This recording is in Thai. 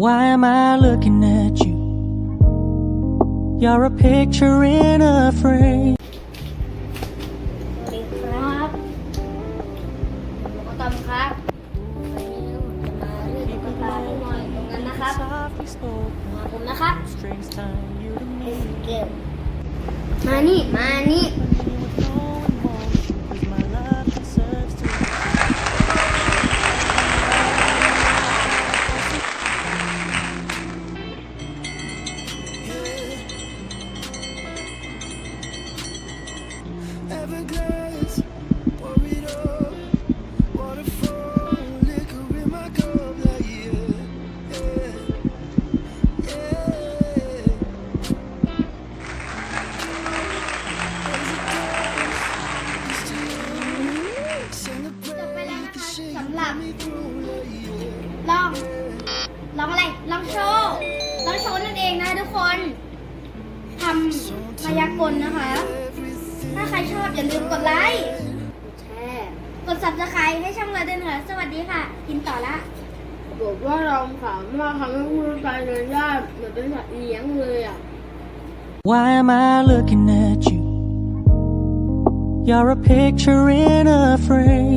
Why am I looking at you? You're a picture in a frame. สวั สำหรับ me through, like yeah. ลองลองอะไรลองโชว์ลองโชว์นั่นเองนะทุกคนทำมายากลนะคะ อบอย่าลืมกดไลค์กดแชร์กด subscribe ให้ช่องเราด้วยนะคะสวัสดีค่ะ กินต่อละบอกว่าเราสามารถทำให้ผู้ชายเดินได้เหมือนเป็นสัตว์เลี้ยงเลยอะ Why am I looking at you? You're a picture in a frame.